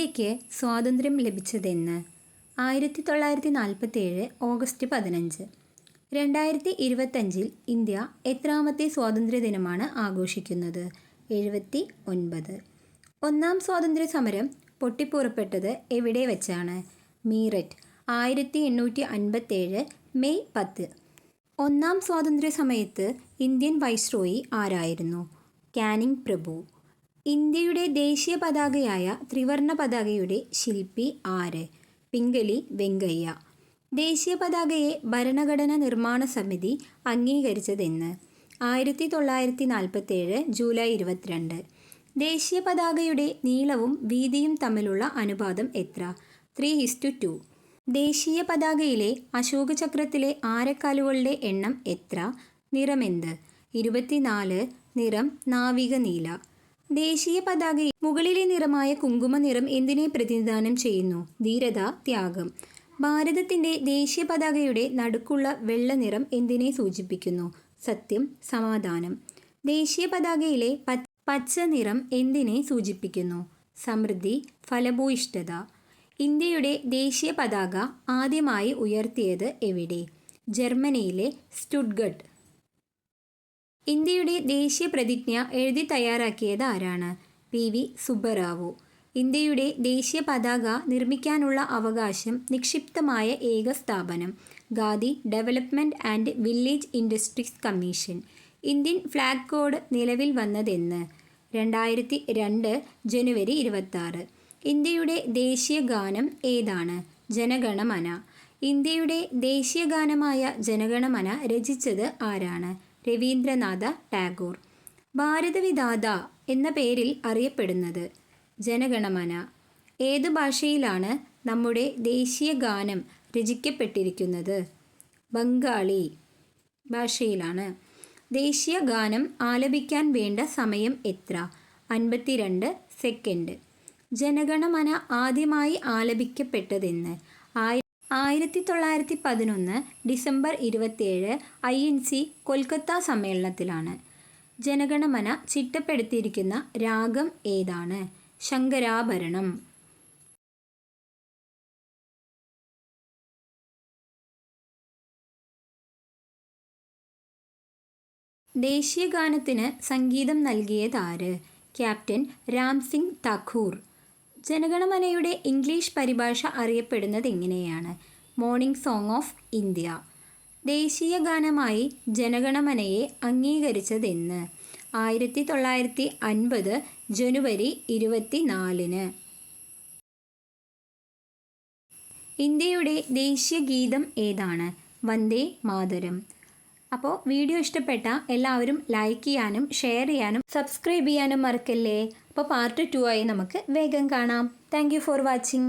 ഇന്ത്യയ്ക്ക് സ്വാതന്ത്ര്യം ലഭിച്ചതെന്ന് ആയിരത്തി തൊള്ളായിരത്തി നാൽപ്പത്തേഴ് ഓഗസ്റ്റ് പതിനഞ്ച്. രണ്ടായിരത്തി ഇരുപത്തഞ്ചിൽ ഇന്ത്യ എത്രാമത്തെ സ്വാതന്ത്ര്യ ദിനമാണ് ആഘോഷിക്കുന്നത്? എഴുപത്തി ഒൻപത് ഒന്നാം സ്വാതന്ത്ര്യ സമരം പൊട്ടിപ്പുറപ്പെട്ടത് എവിടെ വെച്ചാണ്? മീററ്റ് ആയിരത്തി എണ്ണൂറ്റി അൻപത്തേഴ് മെയ് പത്ത്. ഒന്നാം സ്വാതന്ത്ര്യ സമയത്ത് ഇന്ത്യൻ വൈസ്രോയി ആരായിരുന്നു? കാനിങ് പ്രഭു. ഇന്ത്യയുടെ ദേശീയ പതാകയായ ത്രിവർണ പതാകയുടെ ശില്പി ആര്? പിംഗലി വെങ്കയ്യ. ദേശീയ പതാകയെ ഭരണഘടനാ നിർമ്മാണ സമിതി അംഗീകരിച്ചതെന്ന് ആയിരത്തി തൊള്ളായിരത്തി നാൽപ്പത്തേഴ് ജൂലൈ ഇരുപത്തിരണ്ട്. ദേശീയ പതാകയുടെ നീളവും വീതിയും തമ്മിലുള്ള അനുപാതം എത്ര? ത്രീ ഇസ്റ്റു ടു ദേശീയ പതാകയിലെ അശോക ചക്രത്തിലെ ആരക്കാലുകളുടെ എണ്ണം എത്ര? നിറമെന്ത്? ഇരുപത്തിനാല് നിറം നാവിക നീല ദേശീയ പതാകയിൽ മുകളിലെ നിറമായ കുങ്കുമ നിറം എന്തിനെ പ്രതിനിധാനം ചെയ്യുന്നു? ധീരത ത്യാഗം. ഭാരതത്തിന്റെ ദേശീയ പതാകയുടെ നടുക്കുള്ള വെള്ള നിറം എന്തിനെ സൂചിപ്പിക്കുന്നു? സത്യം സമാധാനം. ദേശീയ പതാകയിലെ പച്ച നിറം എന്തിനെ സൂചിപ്പിക്കുന്നു? സമൃദ്ധി ഫലഭൂയിഷ്ഠത. ഇന്ത്യയുടെ ദേശീയ പതാക ആദ്യമായി ഉയർത്തിയത് എവിടെ? ജർമ്മനിയിലെ സ്റ്റുഡ്ഗട്ട് ഇന്ത്യയുടെ ദേശീയ പ്രതിജ്ഞ എഴുതി തയ്യാറാക്കിയത് ആരാണ്? പി. വി. സുബ്ബറാവു. ഇന്ത്യയുടെ ദേശീയ പതാക നിർമ്മിക്കാനുള്ള അവകാശം നിക്ഷിപ്തമായ ഏക സ്ഥാപനം Khadi development and village industries commission. Indian flag code നിലവിൽ വന്നതെന്ന് രണ്ടായിരത്തി രണ്ട് ജനുവരി ഇരുപത്താറ്. ഇന്ത്യയുടെ ദേശീയ ഗാനം ഏതാണ്? ജനഗണമന. ഇന്ത്യയുടെ ദേശീയ ഗാനമായ ജനഗണമന രചിച്ചത് ആരാണ്? രവീന്ദ്രനാഥ ടാഗോർ. ഭാരതവിദാത എന്ന പേരിൽ അറിയപ്പെടുന്നത് ജനഗണമന. ഏതു ഭാഷയിലാണ് നമ്മുടെ ദേശീയ ഗാനം രചിക്കപ്പെട്ടിരിക്കുന്നത്? ബംഗാളി ഭാഷയിലാണ്. ദേശീയ ഗാനം ആലപിക്കാൻ വേണ്ട സമയം എത്ര? അൻപത്തിരണ്ട് സെക്കൻഡ്. ജനഗണമന ആദ്യമായി ആലപിക്കപ്പെട്ടതെന്ന് ആയി ആയിരത്തി തൊള്ളായിരത്തി പതിനൊന്ന് ഡിസംബർ ഇരുപത്തിയേഴ് ഐ എൻ സി കൊൽക്കത്ത സമ്മേളനത്തിലാണ്. ജനഗണമന ചിട്ടപ്പെടുത്തിയിരിക്കുന്ന രാഗം ഏതാണ്? ശങ്കരാഭരണം. ദേശീയ ഗാനത്തിന് സംഗീതം നൽകിയതാര് ക്യാപ്റ്റൻ രാം സിംഗ് താക്കൂർ ജനഗണമനയുടെ ഇംഗ്ലീഷ് പരിഭാഷ അറിയപ്പെടുന്നത് എങ്ങനെയാണ് മോർണിംഗ് സോങ് ഓഫ് ഇന്ത്യ ദേശീയ ഗാനമായി ജനഗണമനയെ അംഗീകരിച്ചതെന്ന്. ആയിരത്തി തൊള്ളായിരത്തി അൻപത് ജനുവരി ഇരുപത്തി നാലിന് ഇന്ത്യയുടെ ദേശീയ ഗീതം ഏതാണ്? വന്ദേ മാതരം. അപ്പോൾ വീഡിയോ ഇഷ്ടപ്പെട്ട എല്ലാവരും ലൈക്ക് ചെയ്യാനും ഷെയർ ചെയ്യാനും സബ്സ്ക്രൈബ് ചെയ്യാനും മറക്കല്ലേ? അപ്പോൾ പാർട്ട് ടു ആയി നമുക്ക് വേഗം കാണാം. Thank for watching